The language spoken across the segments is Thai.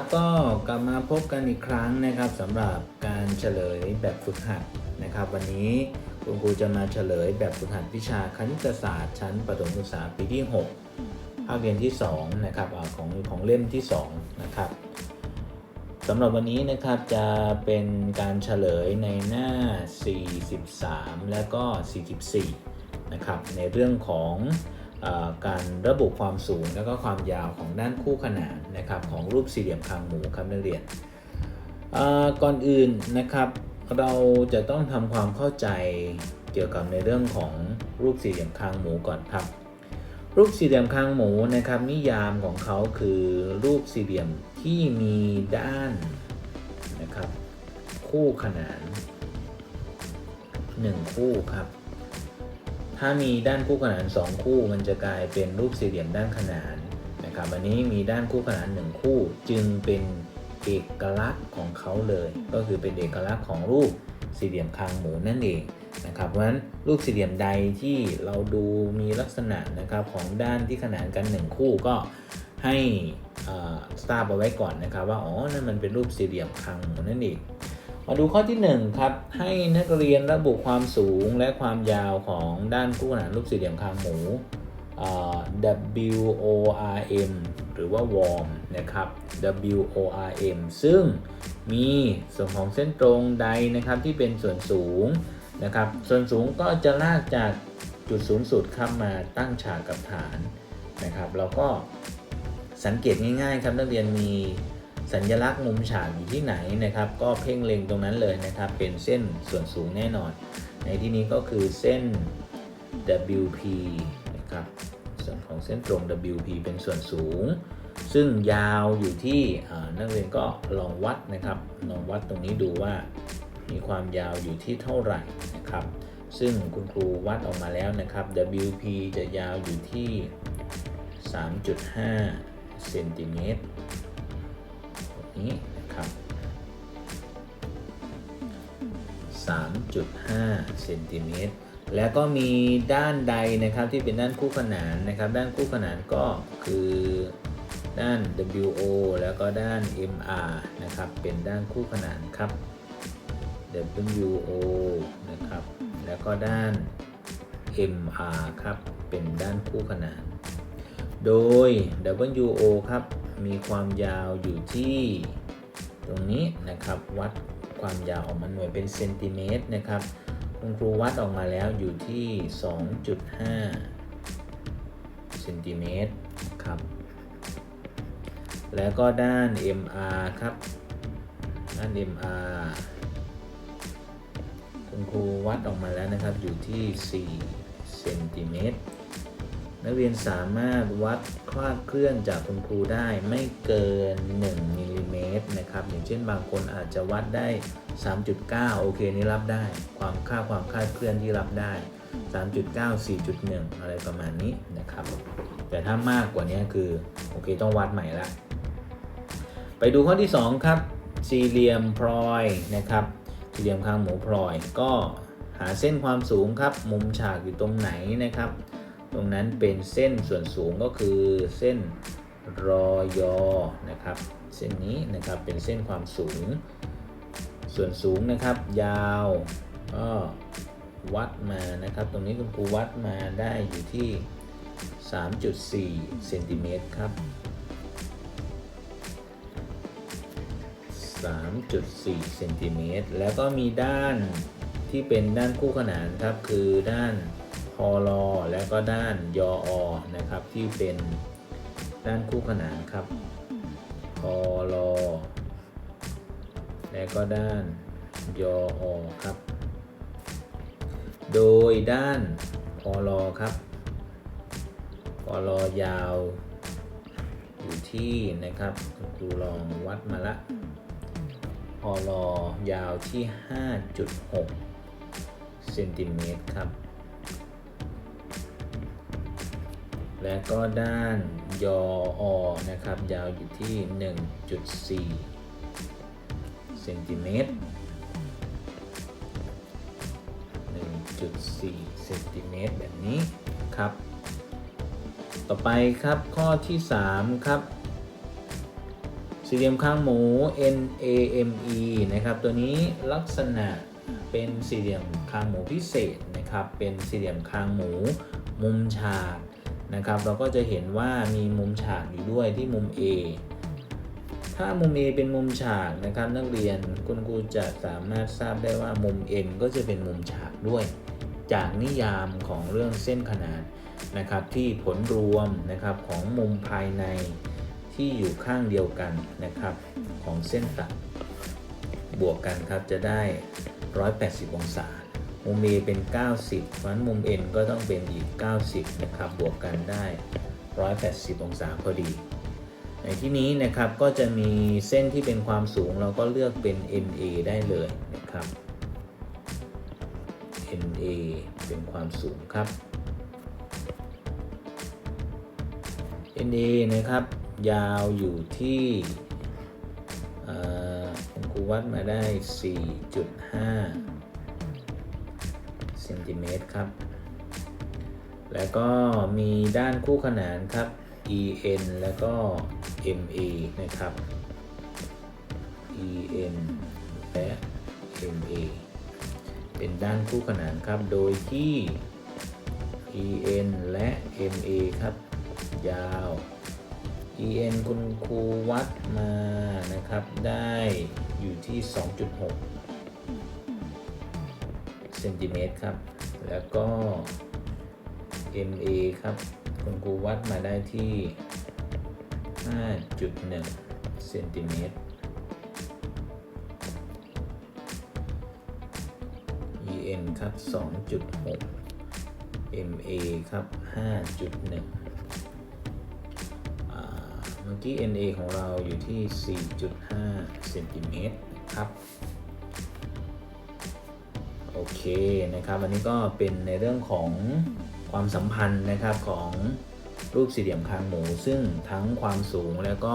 ับก็กลับมาพบกันอีกครั้งนะครับสำหรับการเฉลยแบบฝึกหัดนะครับ วันนี้คุณครูจะมาเฉลยแบบฝึกหัดวิชาคณิตศาสตร์ ชั้นประถมศึกษาปีที่ 6 ภาคเรียนที่2นะครับอของของเล่มที่2นะครับสำหรับวันนี้นะครับจะเป็นการเฉลยในหน้า 43 และก็ 44นะครับในเรื่องของ การระบุความสูงและก็ความยาวของด้านคู่ขนานนะครับของรูปสี่เหลี่ยมคางหมูครับนักเรียนก่อนอื่นนะครับ เราจะต้องทำความเข้าใจเกี่ยวกับในเรื่องของรูปสี่เหลี่ยมคางหมูก่อนครับ รูปสี่เหลี่ยมคางหมูนะครับนิยามของเขาคือรูปสี่เหลี่ยมที่มีด้านนะครับคู่ขนานหนึ่งคู่ครับ ถ้ามีด้านคู่ขนาน 2 คู่ มันจะกลายเป็นรูปสี่เหลี่ยมด้านขนานนะครับอันนี้มีด้านคู่ขนาน 1 คู่ จึงเป็นเอกลักษณ์ของเขาเลย ก็คือเป็นเอกลักษณ์ของรูปสี่เหลี่ยมคางหมูนั่นเองนะครับเพราะฉะนั้นรูปสี่เหลี่ยมใดที่เราดูมีลักษณะนะครับของด้านที่ขนานกัน 1 คู่ก็ให้ทราบเอาไว้ก่อนนะครับว่าอ๋อนั่นมันเป็นรูปสี่เหลี่ยมคางหมูนั่นเอง มาดูข้อที่1ครับให้นักเรียนระบุความสูงและความยาวของด้านคู่ขนานรูปสี่เหลี่ยมคางหมู W O R M หรือว่า WORM นะครับ W O R M ซึ่งมีส่วนของเส้นตรงใดนะครับที่เป็นส่วนสูงนะครับ ส่วนสูงก็จะลากจากจุดสูงสุดครับมาตั้งฉากกับฐานนะครับเราก็สังเกตง่ายๆครับนักเรียนมี สัญลักษณ์มุมฉากอยู่ที่ไหนนะครับ ก็เพ่งเล็งตรงนั้นเลยนะครับ เป็นเส้นส่วนสูงแน่นอน ในที่นี้ก็คือเส้น WP นะครับ ส่วนของเส้นตรง WP เป็นส่วนสูง ซึ่งยาวอยู่ที่นักเรียนก็ลองวัดนะครับ ลองวัดตรงนี้ดูว่ามีความยาวอยู่ที่เท่าไหร่นะครับ ซึ่งคุณครูวัดออกมาแล้วนะครับ WP จะยาวอยู่ที่ 3.5 เซนติเมตร นี้นะครับ 3.5เซนติเมตรแล้วก็มีด้านใดนะครับที่เป็นด้านคู่ขนานนะครับ ด้านคู่ขนานก็คือด้าน WO แล้วก็ด้าน MR นะครับ เป็นด้านคู่ขนานครับ WO นะครับ แล้วก็ด้าน MR ครับ เป็นด้านคู่ขนาน โดย WO ครับ มีความยาวอยู่ที่ตรงนี้นะครับ วัดความยาวออกมาหน่วยเป็นเซนติเมตรนะครับคุณครูวัดออกมาแล้วอยู่ที่ 2.5เซนติเมตรครับ แล้วก็ด้าน MR ครับ ด้าน MR คุณครูวัดออกมาแล้วนะครับอยู่ที่4เซนติเมตรนักเรียนสามารถวัด คลาดเคลื่อนจากคุณครูได้ไม่เกิน 1มิลลิเมตรนะครับอย่างเช่นบางคนอาจจะวัดได้ 3.9 โอเคนี่รับได้ ความค่าความคลาดเคลื่อนที่รับได้ 3.9 4.1 อะไรประมาณนี้นะครับ แต่ถ้ามากกว่านี้คือ โอเคต้องวัดใหม่ละ ไปดูข้อที่ 2 ครับ สี่เหลี่ยมพลอยนะครับ สี่เหลี่ยมคางหมูพลอยก็หาเส้นความสูงครับ มุมฉากอยู่ตรงไหนนะครับ ตรงนั้นเป็นเส้นส่วนสูงก็คือเส้นรอยอนะครับ เส้นนี้นะครับเป็นเส้นความสูง ส่วนสูงนะครับ ยาวก็วัดมานะครับ ตรงนี้คุณครูวัดมาได้อยู่ที่ 3.4เซนติเมตรครับ 3.4เซนติเมตรแล้วก็มีด้านที่เป็นด้านคู่ขนานครับ คือด้าน อลอแล้วก็ด้านยออนะครับที่เป็นด้านคู่ขนานครับพอลอและก็ด้านยออครับ โดยด้านพอลอครับพอลอยาวอยู่ที่นะครับครูลองวัดมาละพอลอยาวที่ 5.6เซนติเมตรครับ และก็ด้านยออนะครับ ยาวอยู่ที่ 1.4เซนติเมตร1.4เซนติเมตรแบบนี้ครับ ต่อไปครับข้อที่ 3 ครับสี่เหลี่ยมคางหมู NAME นะครับ ตัวนี้ลักษณะเป็นสี่เหลี่ยมคางหมูพิเศษนะครับ เป็นสี่เหลี่ยมคางหมู มุมฉาก นะครับ เราก็จะเห็นว่ามีมุมฉากอยู่ด้วยที่มุม A ถ้ามุม A เป็นมุมฉากนะครับ นักเรียนคุณครูจะสามารถทราบได้ว่ามุม N ก็จะเป็นมุมฉากด้วย จากนิยามของเรื่องเส้นขนาดนะครับที่ผลรวมนะครับของมุมภายในที่อยู่ข้างเดียวกันนะครับของเส้นตัดบวกกันครับจะได้ 180 องศา มุม A เป็น 90 เพราะนั้นมุม N ก็ต้องเป็นอีก 90 นะครับ บวกกันได้ 180 องศาพอดี ในที่นี้นะครับก็จะมีเส้นที่เป็นความสูงเราก็เลือกเป็น NA ได้เลยนะครับ NA เป็นความสูงครับ NA นะครับ ยาวอยู่ที่ครูวัดมาได้ 4.5 ซนติเมตรครับ แล้วก็มีด้านคู่ขนานครับ EN แล้วก็ MA นะครับ EN และ MA เป็นด้านคู่ขนานครับ โดยที่ EN และ MA ครับ ยาว EN คุณครูวัดมานะครับ ได้อยู่ที่ 2.6 เซนติเมตรครับ แล้วก็ MA ครับ คุณครูวัดมาได้ที่ 5.1เซนติเมตร EN ครับ 2.6 MA ครับ 5.1อ่าเมื่อกี้ NA ของเราอยู่ที่ 4.5เซนติเมตรครับ โอเคนะครับวันนี้ก็เป็นในเรื่องของความสัมพันธ์นะครับของรูปสี่เหลี่ยมคางหมู ซึ่งทั้งความสูงแล้วก็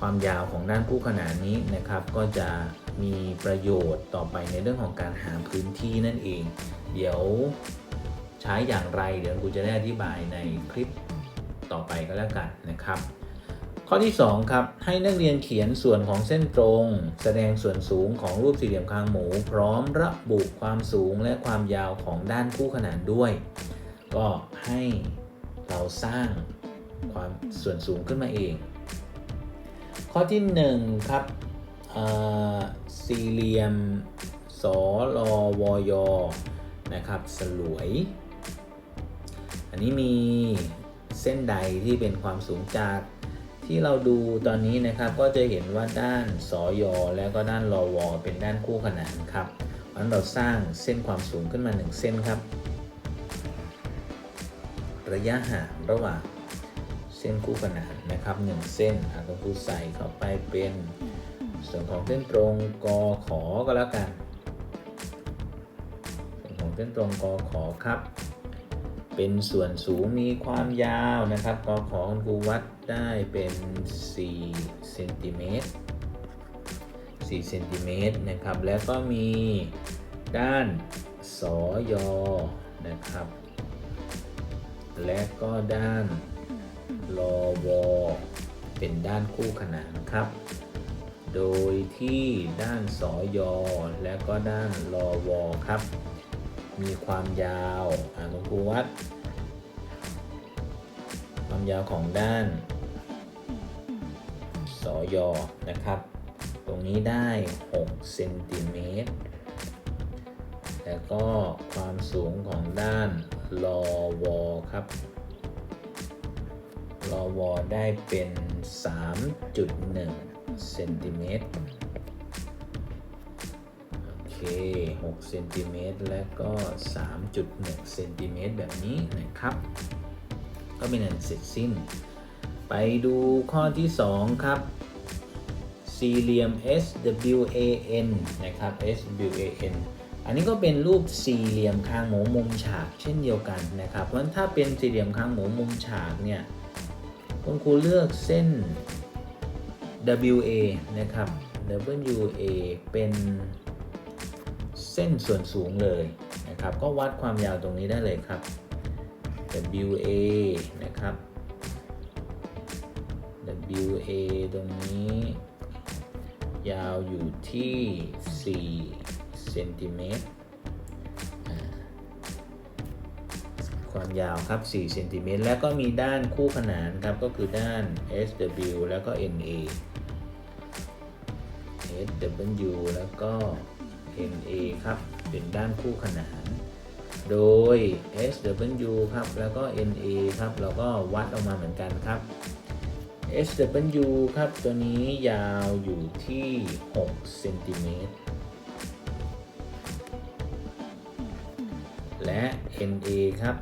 ความยาวของด้านคู่ขนานนี้นะครับ ก็จะมีประโยชน์ต่อไปในเรื่องของการหาพื้นที่นั่นเอง เดี๋ยวใช้อย่างไรเดี๋ยวกูจะได้อธิบายในคลิปต่อไปก็แล้วกันนะครับ ข้อที่ 2 ครับ ให้นักเรียนเขียนส่วนของเส้นตรง แสดงส่วนสูงของรูปสี่เหลี่ยมคางหมู พร้อมระบุความสูงและความยาวของด้านคู่ขนานด้วย ก็ให้เราสร้างความส่วนสูงขึ้นมาเอง ข้อที่ 1 ครับสี่เหลี่ยมสลวยนะครับสลวย อันนี้มีเส้นใดที่เป็นความสูงจาก ที่เราดูตอนนี้นะครับก็จะเห็นว่าด้านสอยอแล้วก็ด้านรอวอเป็นด้านคู่ขนานครับเพราะนั้นเราสร้างเส้นความสูงขึ้นมา 1 เส้นครับ ระยะห่างระหว่างเส้นคู่ขนานนะครับ 1 เส้นอาคุณครูใส่เข้าไปเป็นส่วนของเส้นตรงกอขอก็แล้วกัน ส่วนของเส้นตรงกอขอครับ เป็นส่วนสูงมีความยาวนะครับกอขอคุณครูวัดได้เป็น4เซนติเมตร4เซนติเมตรนะครับ แล้วก็มีด้านสอยอนะครับ และก็ด้านรอวอเป็นด้านคู่ขนานครับ โดยที่ด้านสอยอและก็ด้านรอวอครับ มีความยาวอ่าคุณครูวัด ความยาวของด้านสอยอนะครับ ตรงนี้ได้ 6 เซนติเมตร แล้วก็ความสูงของด้านรอวอครับรอวอได้เป็น 3.1 เซนติเมตร เค6เซนติเมตรและก็ 3.1เซนติเมตรแบบนี้นะครับ ก็เป็นอันเสร็จสิ้น ไปดูข้อที่ 2 ครับ สี่เหลี่ยม SWAN นะครับ SWAN อันนี้ก็เป็นรูปสี่เหลี่ยมคางหมูมุมฉากเช่นเดียวกันนะครับ เพราะฉะนั้นถ้าเป็นสี่เหลี่ยมคางหมูมุมฉากเนี่ยคุณครูเลือกเส้น WA นะครับ WA เป็น ส้นส่วนสูงเลยนะครับ ก็วัดความยาวตรงนี้ได้เลยครับ WA นะครับ WA ตรงนี้ ยาวอยู่ที่4เซนติเมตรความยาวครับ4เซนติเมตรแล้วก็มีด้านคู่ขนานครับ ก็คือด้าน SW แล้วก็ NA SW แล้วก็ NA ครับ เป็นด้านคู่ขนาน โดย SW ครับ แล้วก็ NA ครับ เราก็วัดออกมาเหมือนกันครับ SW ครับ ตัวนี้ยาวอยู่ที่ 6 เซนติเมตร และ NA ครับ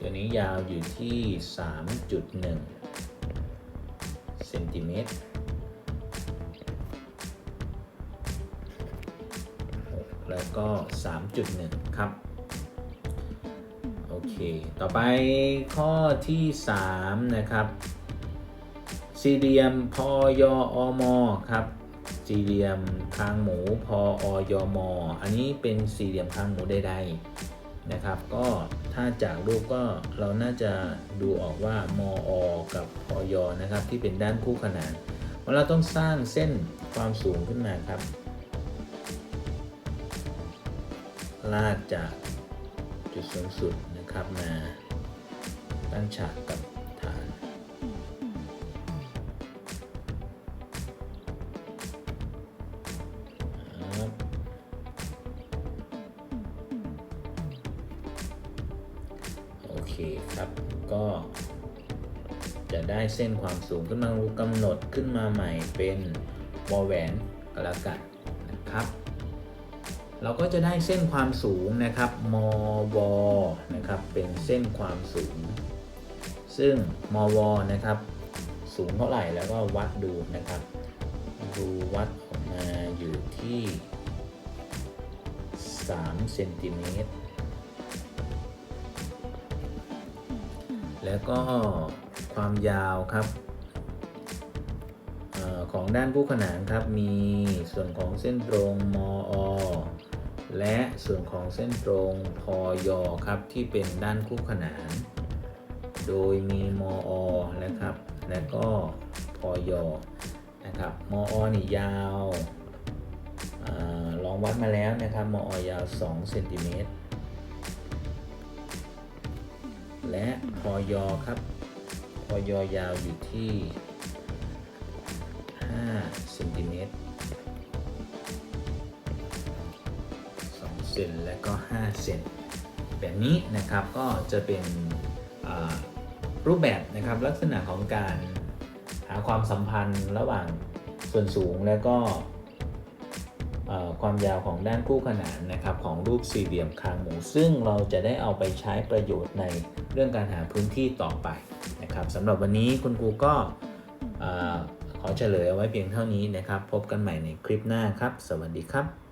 ตัวนี้ยาวอยู่ที่ 3.1 เซนติเมตร แล้วก็ 3.1 ครับ โอเค ต่อไปข้อที่ 3 นะครับสี่เหลี่ยมพอยอมครับสี่เหลี่ยมคางหมูพออยมอันนี้เป็นสี่เหลี่ยมคางหมูใดๆนะครับ ก็ถ้าจากรูปก็เราน่าจะดูออกว่ามออกับพอยนะครับ ที่เป็นด้านคู่ขนานเราต้องสร้างเส้นความสูงขึ้นมาครับ ลากจากจุดสูงสุดนะครับมาตั้งฉากกับฐานครับโอเคครับ ก็จะได้เส้นความสูงขึ้นมากำหนดขึ้นมาใหม่เป็นวอแหวนก็แล้วกันนะครับ เราก็จะได้เส้นความสูงนะครับ มว นะครับ เป็นเส้นความสูง ซึ่งมว นะครับ สูงเท่าไหร่แล้วก็วัดดูนะครับ ดูวัดออกมาอยู่ที่3เซนติเมตร แล้วก็ความยาวครับของด้านผู้ขนานครับมีส่วนของเส้นตรงมอ และส่วนของเส้นตรงพอยอครับที่เป็นด้านคู่ขนาน โดยมีมอนะครับ และก็พอยอนะครับมอนี่ยาวอลองวัดมาแล้วนะครับมอยาว2เซนติเมตรและพอยอครับพอยอยาวอยู่ที่5เซนติเมตร เซนและก็ 5 เซนแบบนี้นะครับก็จะเป็นรูปแบบนะครับลักษณะของการหาความสัมพันธ์ระหว่างส่วนสูงและก็ความยาวของด้านคู่ขนานนะครับของรูปสี่เหลี่ยมคางหมู ซึ่งเราจะได้เอาไปใช้ประโยชน์ในเรื่องการหาพื้นที่ต่อไปนะครับสำหรับวันนี้คุณครูก็อขอเฉลยเอาไว้เพียงเท่านี้นะครับ พบกันใหม่ในคลิปหน้าครับ สวัสดีครับ